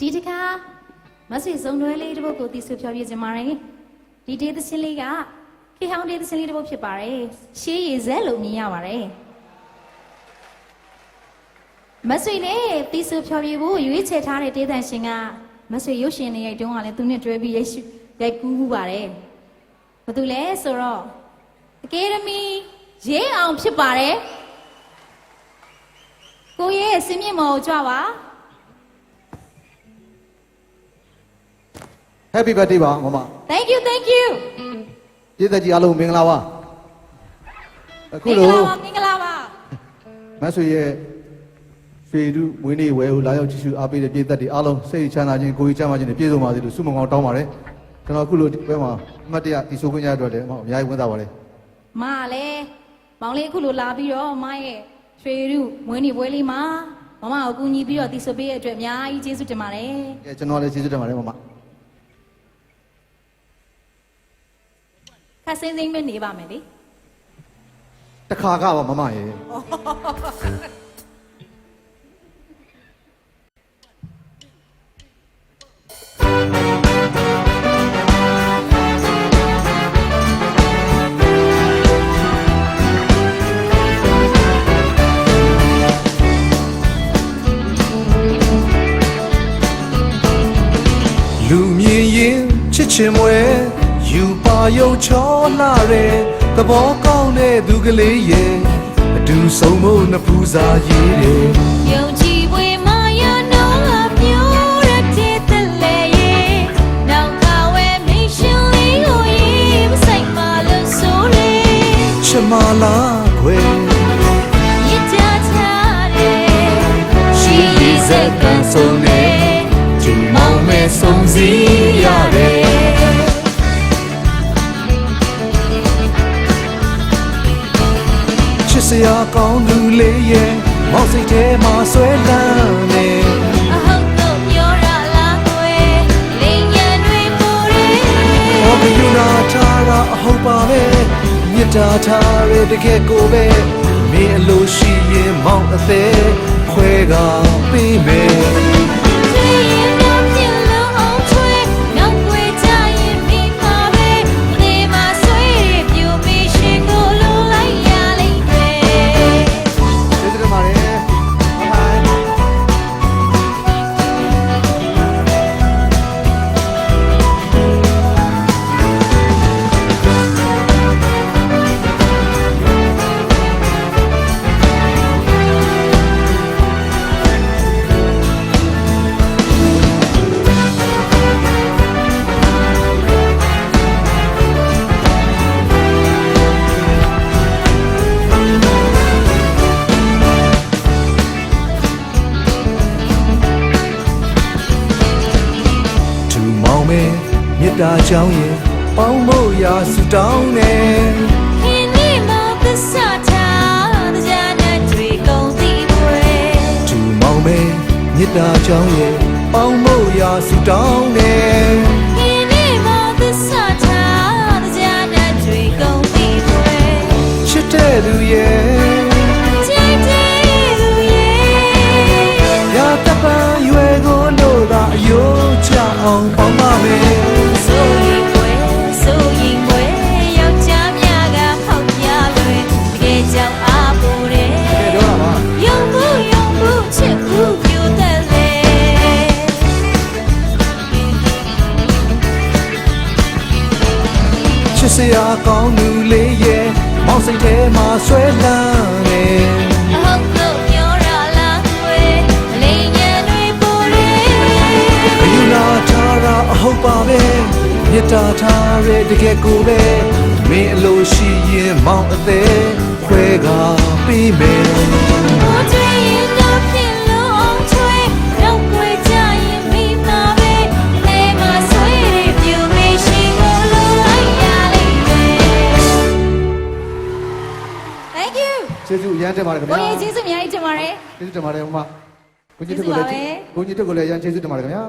ဒီတခါမဆွေစုံတွဲလေးတစ်ပုဒ်ကိုတီးဆွေဖြောပြခြင်းပါတယ်ဒီဒေသချင်းလေးကခေဟောင်းဒေသချင်းလေးတစ်ပုဒ်ဖြစ်ပါတယ်ရှေးရည်ဇက်လို့မြင်ရပါတယ်မဆွေနဲ့တီးဆွေဖြောပြဖို့ရွေးချယ်ထားတဲ့ဒေသရှင်ကမဆွေရုပ်ရှင်နေရိုက်တုန်းကလည်းသူနဲ့တွဲပြီးရိုက်ရှုရိုက်ကူးမှုပါတယ်ဘာတူလဲဆိုတော့အကယ်ဒမီရေးအောင်ဖြစ်ပါတယ်ကိုရဲ့စင်မြင့်မော်ကိုကြွပါ Happy birthday ပါမမ Thank you thank you ပြည်သက်ကြီးအားလုံးမင်္ဂလာပါအခုမင်္ဂလိုလာပါမင်္ဂလာပါမဆွေရဲ့ရွှေဒုမွေးနေ့ဝဲကိုလာရောက်ကြည့်ရှုအားပေးတဲ့ပြည်သက်တွေအားလုံးစိတ်ချမ်းသာခြင်းကိုယ်ကြီးချမ်းသာခြင်းနဲ့ပြည့်စုံပါစေလို့ဆုမွန်ကောင်းတောင်းပါတယ်ကျွန်တော်အခုလိုဒီဘက်မှာအမှတ်တရတီဆိုခွင့်ရတဲ့အတွက်လည်းအမအများကြီးဝမ်းသာပါတယ်မလည်းမောင်လေးအခုလိုလာပြီးတော့မရဲ့ရွှေရုမွေးနေ့ပွဲလေးမှာမမကိုကူညီပြီးတော့တီဆိုပေးရတဲ့အတွက်အများကြီးကျေးဇူးတင်ပါတယ်အဲကျွန်တော်လည်းကျေးဇူးတင်ပါတယ်မမ ခက်စင်းစင်းပဲနေပါမယ်လေတခါကပါမမရဲ့လူမြင်ရင်ချစ်ချင်မွဲယူပါ ယုံချောလာတဲ့သဘောကောင်းတဲ့သူကလေးရဲ့အတူဆုံးဖို့နှစ်ဖူးစာရေးတယ်ယုံကြည်ပွေမာယာနောအပြိုးရတဲ့တလေရဲ့နောက်ကဝဲမင်းရှင်လေးကိုရေးမဆိုင်ပါလို့ဆိုလေချစ်မလားခွေရစ်ကြချတဲ့ရှိရည်စက္ကန့်ဆုံးနေဒီမောင်မဲ့ဆုံးစည်းရတယ် ချစ်စရာကောင်းသူလေးရဲ့မောက်စိတ်ထဲမှာဆွဲလန်းနေအဟုတ်တော့ပြောရလားကွယ်လင်းရန်တွေပေါ်ရဲ။ဘောမယူနာထားတာအဟုတ်ပါပဲ။မြစ်တာထားရတကယ်ကိုပဲ။မင်းအလိုရှိရင်မောင်းအသေးခွဲကပေးမယ် တာချောင်းရဲ့ပေါင်းဖို့ရာဆူတောင်းနေခင်းနေမသစ္စာထားတဲ့ကြတဲ့တွေကုန်သီးပွဲ။သူမောင်းမယ်မြစ်တာချောင်းရဲ့ပေါင်းဖို့ရာဆူတောင်းနေခင်းနေမသစ္စာထားတဲ့ကြတဲ့တွေကုန်သီးပွဲချစ်တဲ့သူရဲ့ ချစ်စရာကောင်းသူလေးရဲ့မောင်စိတ်ထဲမှာဆွဲလန်းနေအဟုတ်လို့ပြောရလားကွယ်လိန်ညာတွေပေါ်ရဲအယူနာထားတာအဟုတ်ပါပဲမြတ်တာထားရတကယ်ကိုပဲမင်းအလိုရှိရင်မောင်အသေးခွဲကပြီးမယ် ဇူးအရမ်းတင်ပါတယ်ခင်ဗျာကိုကြီးကျေးဇူးအများကြီးတင်ပါတယ်ကျေးဇူးတင်ပါတယ်မမကိုကြီးကျေးတို့ဇူးကိုပါလည်းပဲကိုကြီးတို့ကိုလည်းအရမ်းကျေးဇူးတင်ပါတယ်ခင်ဗျာ